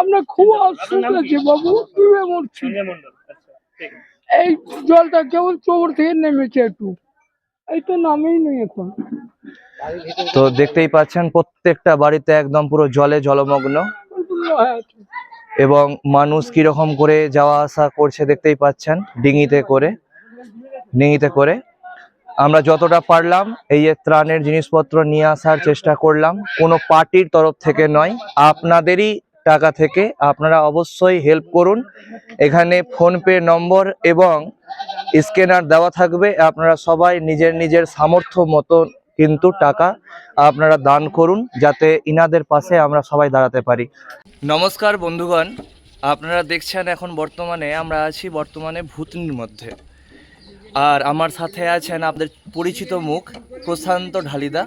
আমরা খুব? আছে বাবু ডুবে মরছি আচ্ছা এই জলটা কেবল চোর থেকে নেমেছে একটু। এই তো নামেই নেই এখন। তো দেখতেই পাচ্ছেন প্রত্যেকটা বাড়িতে একদম পুরো জলে জলমগ্ন। এবং মানুষ কীরকম করে যাওয়া আসা করছে দেখতেই পাচ্ছেন ডিঙিতে করে ডিঙিতে করে। আমরা যতটা পারলাম এই যে ত্রাণের জিনিসপত্র নিয়ে আসার চেষ্টা করলাম। কোনো পার্টির তরফ থেকে নয় আপনাদেরই টাকা থেকে আপনারা অবশ্যই হেল্প করুন। এখানে ফোনপে নম্বর এবং স্ক্যানার দেওয়া থাকবে। আপনারা সবাই নিজের নিজের সামর্থ্য মতো কিন্তু টাকা আপনারা দান করুন যাতে ইনাদের পাশে আমরা সবাই দাঁড়াতে পারি। নমস্কার বন্ধুগণ, আপনারা দেখছেন এখন বর্তমানে আমরা আছি বর্তমানে ভূতনির মধ্যে। আর আমার সাথে আছেন আপনাদের পরিচিত মুখ প্রশান্ত ঢালিদা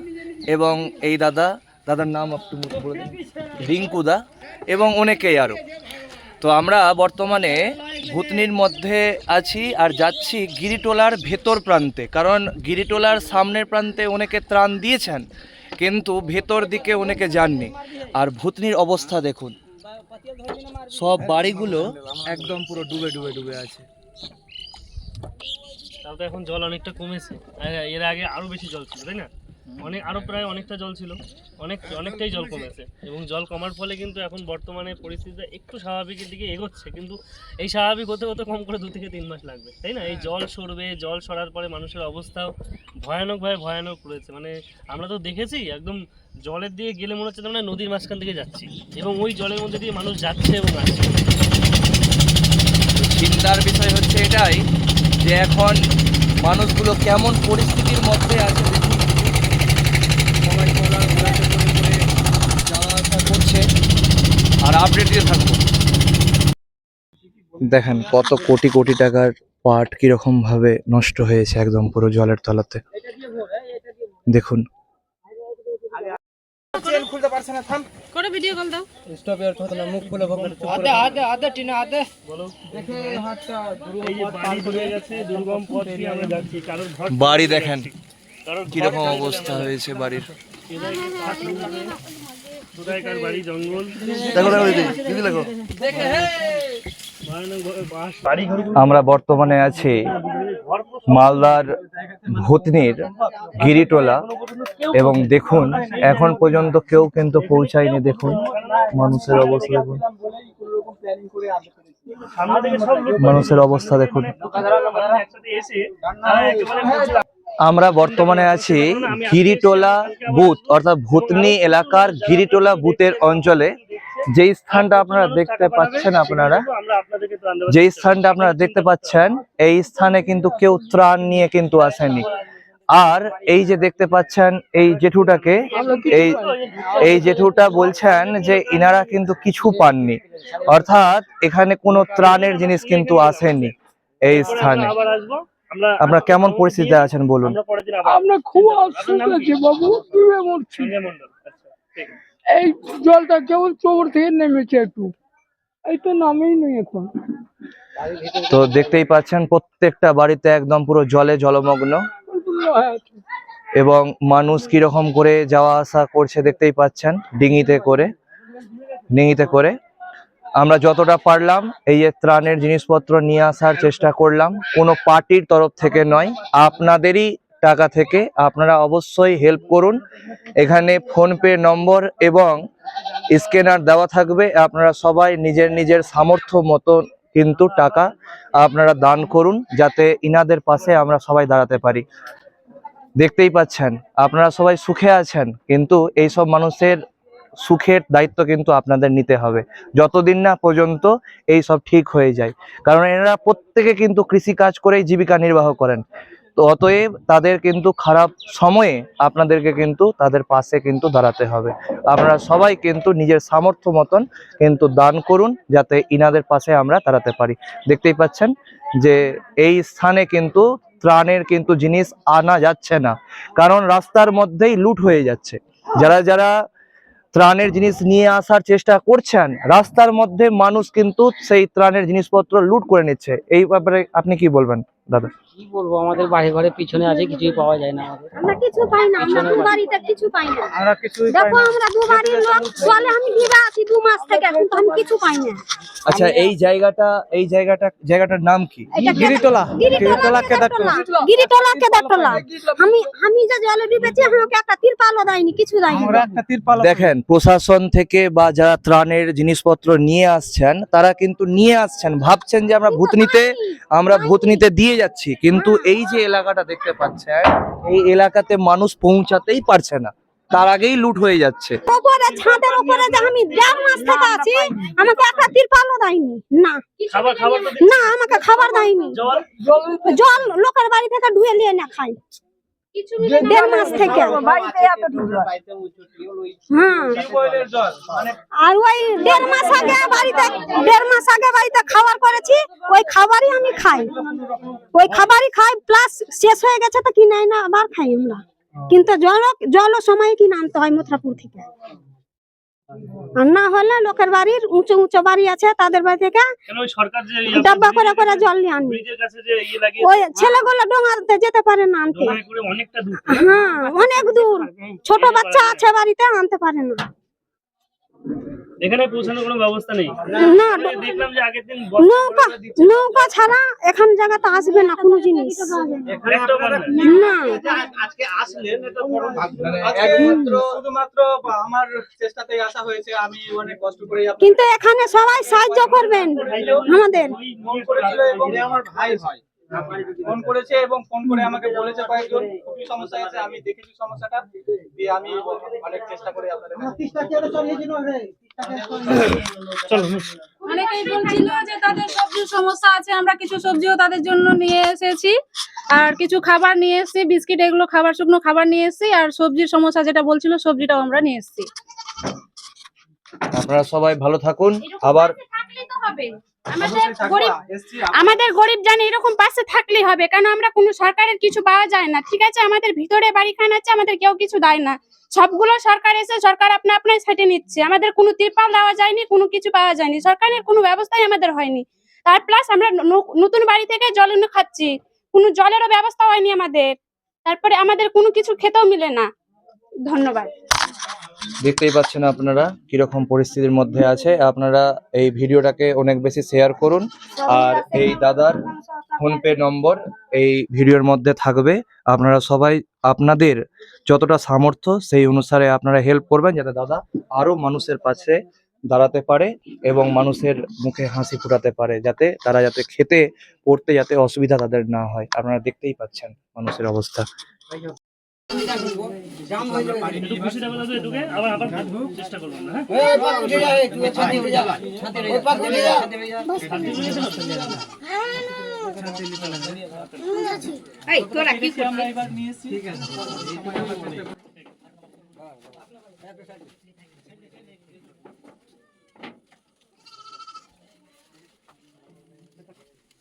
এবং এই দাদা দাদার নাম একটু বলে। রিঙ্কুদা এবং অনেকেই আরও তো আমরা বর্তমানে ভূতনির মধ্যে আছি আর যাচ্ছি গিরিটোলার ভেতর প্রান্তে। কারণ গিরিটোলার সামনের প্রান্তে অনেকে ত্রাণ দিয়েছেন, কিন্তু ভেতর দিকে অনেকে যাননি। আর ভূতনির অবস্থা দেখুন। সব বাড়িগুলো একদম পুরো ডুবে ডুবে ডুবে আছে। তাও তো এখন জল অনেকটা কমেছে। এর আগে আরও বেশি জল ছিল, তাই না? অনেক আরও প্রায় অনেকটা জল ছিল। অনেক অনেকটাই জল কমেছে। এবং জল কমার ফলে কিন্তু এখন বর্তমানে পরিস্থিতিটা একটু স্বাভাবিকের দিকে এগোচ্ছে। কিন্তু এই স্বাভাবিক হতে হতে কম করে দু থেকে তিন মাস লাগবে তাই না? এই জল সরবে জল সরার পরে মানুষের অবস্থাও ভয়ানকভাবে ভয়ানক রয়েছে। মানে আমরা তো দেখেছি একদম জলের দিকে গেলে মনে হচ্ছে আমরা নদীর মাঝখান থেকে যাচ্ছি। এবং ওই জলের মধ্যে দিয়ে মানুষ যাচ্ছে এবং আসছে। চিন্তার বিষয় হচ্ছে এটাই যে এখন মানুষগুলো কেমন পরিস্থিতির মধ্যে আছে দেখুন। সবাই ট্রলার করে করে যাওয়া আসা করছে আর আপডেট দিয়ে থাকব দেখেন কত কোটি কোটি টাকার পাট কীরকম ভাবে নষ্ট হয়েছে একদম পুরো জলের তলাতে। দেখুন। করে ভিডিও কল দাও বলো। এই যে বাড়ি ডুবে গেছে দুর্গম পথ দিয়ে আমরা যাচ্ছি। কারোর বাড়ি দেখেন কীরকম অবস্থা হয়েছে বাড়ির। আমরা বর্তমানে আছি মালদার ভূতনির গিরিটোলা এবং দেখুন, এখন পর্যন্ত কেউ কিন্তু পৌঁছায়নি, দেখুন। মানুষের অবস্থা দেখুন। মানুষের অবস্থা দেখুন। আমরা বর্তমানে আছি গিরিটোলা বুথ, অর্থাৎ ভূতনি এলাকার গিরিটোলা বুথের অঞ্চলে। যেই স্থানটা আপনারা দেখতে পাচ্ছেন আপনারা, যেই স্থানটা আপনারা দেখতে পাচ্ছেন, এই স্থানে কিন্তু কেউ ত্রাণ নিয়ে কিন্তু আসেনি। আর এই যে দেখতে পাচ্ছেন, এই জেঠুটাকে, এই এই জেঠুটা বলছেন যে ইনারা কিন্তু কিছু পাননি। অর্থাৎ এখানে কোনো ত্রাণের জিনিস কিন্তু আসেনি এই স্থানে। আপনারা কেমন পরিস্থিতিতে আছেন বলুন। আমরা খুব আছে। বাবু ডুবে মরছি। আচ্ছা এই জলটা কেবল চোর থেকে নেমেছে একটু। এই তো নামেই নেই এখন। তো দেখতেই পাচ্ছেন প্রত্যেকটা বাড়িতে একদম পুরো জলে জলমগ্ন। এবং মানুষ কীরকম করে যাওয়া আসা করছে দেখতেই পাচ্ছেন ডিঙিতে করে ডিঙিতে করে। আমরা যতটা পারলাম এই ত্রাণের জিনিসপত্র নিয়ে আসার চেষ্টা করলাম। কোনো পার্টির তরফ থেকে নয়, আপনাদেরই টাকা থেকে আপনারা অবশ্যই হেল্প করুন। এখানে ফোনপে নম্বর এবং স্ক্যানার দেওয়া থাকবে। আপনারা সবাই নিজের নিজের সামর্থ্য মতন কিন্তু টাকা আপনারা দান করুন, যাতে ইনাদের পাশে আমরা সবাই দাঁড়াতে পারি। দেখতেই পাচ্ছেন, আপনারা সবাই সুখে আছেন, কিন্তু এই সব মানুষের সুখের দায়িত্ব কিন্তু আপনাদের নিতে হবে। যতদিন না পর্যন্ত এই সব ঠিক হয়ে যায়। কারণ এনারা প্রত্যেকে কিন্তু কৃষি কাজ করেই জীবিকা নির্বাহ করেন। তো অতএব তাদের কিন্তু খারাপ সময়ে আপনাদেরকে কিন্তু তাদের পাশে কিন্তু দাঁড়াতে হবে। আপনারা সবাই কিন্তু নিজের সামর্থ্য মতন কিন্তু দান করুন, যাতে ইনাদের পাশে আমরা দাঁড়াতে পারি। দেখতেই পাচ্ছেন যে এই স্থানে কিন্তু ত্রাণের কিন্তু জিনিস আনা যাচ্ছে না। কারণ রাস্তার মধ্যেই লুট হয়ে যাচ্ছে। যারা যারা ত্রাণের জিনিস নিয়ে আসার চেষ্টা করছেন, রাস্তার মধ্যে মানুষ কিন্তু সেই ত্রাণের জিনিসপত্র লুট করে নিচ্ছে। এই ব্যাপারে আপনি কি বলবেন, দাদা? কি বলব? আমাদের বাড়ি ঘরে পিছনে আছে কিছুই পাওয়া যায় না আমাদের। আমরা কিছু পাই না আমরা দু বাড়িতে কিছু পাই না। আমরা কিছুই দেখো আমরা দু বাড়ির লোক চলে আমি আছি দু মাস থেকে কিন্তু আমি কিছু পাই না। আচ্ছা এই জায়গাটা এই জায়গাটা জায়গাটার নাম কি? গিরিতলা। গিরিতলা কেদারটোলা গিরিতলা কেদারটোলা আমি আমি যে জলে ডুবেছি আমাকে একটা তিরপালও দেয়নি কিছু দেয়নি। আমরা একটা তিরপাল দেখেন প্রশাসন থেকে বা যারা ত্রাণের জিনিসপত্র নিয়ে আসছেন তারা কিন্তু নিয়ে আসছেন। ভাবছেন যে আমরা ভূতনিতে আমরা ভূতনিতে দিয়ে যাচ্ছি কিন্তু এই যে এলাকাটা দেখতে পাচ্ছেন এই এলাকাতে মানুষ পৌঁছাতেই পারছে না। তার আগেই লুট হয়ে যাচ্ছে। ছাদের উপরে যে আমি দেড় মাস থেকে আছি আমাকে একটা তিরপালও দেয়নি। না। খাবার খাবার না আমাকে খাবার দেয়নি। জল জল লোকের বাড়ি থেকে ধুয়ে নিয়ে না খাই। দেড় মাস থেকে। আর ওই দেড় মাস আগে বাড়িতে দেড় মাস আগে বাড়িতে খাবার করেছি ওই খাবারই আমি খাই। ওই খাবারই খাই প্লাস শেষ হয়ে গেছে তো না আবার খাই আমরা। কিন্তু জল জল সময় কিনে আনতে হয় মথুরাপুর থেকে। আর না হলে লোকের বাড়ির উঁচু উঁচু বাড়ি আছে তাদের বাড়ি থেকে ডাব্বা করে করে জল নিয়ে আনবে? ইয়ে ওই ছেলেগুলো ডোঙাতে যেতে পারে না আনতে। হ্যাঁ অনেক দূর। ছোট বাচ্চা আছে বাড়িতে আনতে পারে না। এখানে পৌঁছানোর কোনো ব্যবস্থা নেই? না দেখলাম যে আগের দিন নৌকা নৌকা ছাড়া এখান জায়গাতে আসবে না কোনো জিনিস। না। না। আজকে আসলেন এটা বড় ভাগ্য। একমাত্র শুধুমাত্র আমার চেষ্টাতেই আসা হয়েছে আমি অনেক কষ্ট করে কিন্তু এখানে সবাই সাহায্য করবেন আমাদের। ফোন করেছিল এবং আমার ভাই হয়। ফোন করেছে এবং ফোন করে আমাকে বলেছে কয়েকজন খুবই সমস্যা আছে আমি দেখেছি সমস্যাটা দিয়ে আমি অনেক চেষ্টা করে আপনাদের অনেকেই বলছিল যে তাদের সবজির সমস্যা আছে আমরা কিছু সবজিও তাদের জন্য নিয়ে এসেছি আর কিছু খাবার নিয়ে এসেছি বিস্কিট এগুলো খাবার শুকনো খাবার নিয়ে এসেছি আর সবজির সমস্যা যেটা বলছিল সবজিটাও আমরা নিয়ে এসেছি। আপনারা সবাই ভালো থাকুন আবার আমাদের গরিব আমাদের গরিব জানে এরকম পাশে থাকলেই হবে কারণ আমরা কোনো সরকারের কিছু পাওয়া যায় না। ঠিক আছে আমাদের ভিতরে বাড়িখানা আছে আমাদের কেউ কিছু দেয় না। সবগুলো সরকার এসে সরকার আপনা আপনাই সেটে নিচ্ছে। আমাদের কোনো তিরপাল দেওয়া যায়নি কোনো কিছু পাওয়া যায়নি। সরকারের কোনো ব্যবস্থাই আমাদের হয়নি। তার প্লাস আমরা নতুন বাড়ি থেকে জল এনে খাচ্ছি। কোনো জলেরও ব্যবস্থা হয়নি আমাদের। তারপরে আমাদের কোনো কিছু খেতেও মিলে না। ধন্যবাদ। দেখতেই পাচ্ছেন আপনারা কীরকম পরিস্থিতির মধ্যে আছে। আপনারা এই ভিডিওটাকে অনেক বেশি শেয়ার করুন। আর এই দাদার ফোনপে নম্বর এই ভিডিওর মধ্যে থাকবে। আপনারা সবাই আপনাদের যতটা সামর্থ্য সেই অনুসারে আপনারা হেল্প করবেন যাতে দাদা আরও মানুষের পাশে দাঁড়াতে পারে এবং মানুষের মুখে হাসি ফোটাতে পারে যাতে তারা যাতে খেতে, পড়তে যাতে অসুবিধা তাদের না হয়। আপনারা দেখতেই পাচ্ছেন মানুষের অবস্থা। একটু খুশি থাকবে দাদু এটুকে আবার আবার চেষ্টা করবেন না হ্যাঁ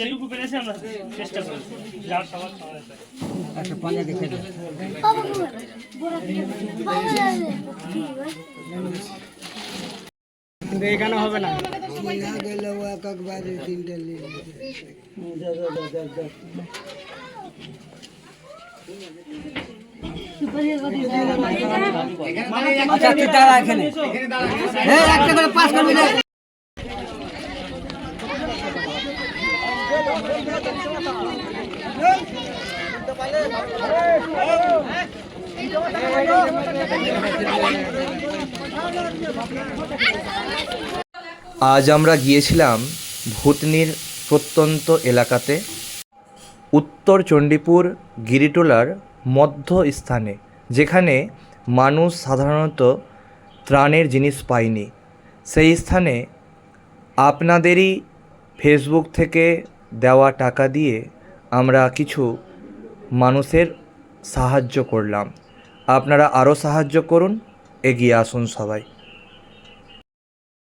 যেটুকু পেরেছি আমরা চেষ্টা করেছি যার সবার সহায়তা এখানে হবে না। আজ আমরা গিয়েছিলাম ভূতনির প্রত্যন্ত এলাকাতে। উত্তর চণ্ডীপুর গিরিটোলার মধ্য স্থানে যেখানে মানুষ সাধারণত ত্রাণের জিনিস পায়নি। সেই স্থানে আপনাদেরই ফেসবুক থেকে দেওয়া টাকা দিয়ে আমরা কিছু মানুষের সাহায্য করলাম। আপনারা আরও সাহায্য করুন। এগিয়ে আসুন সবাই।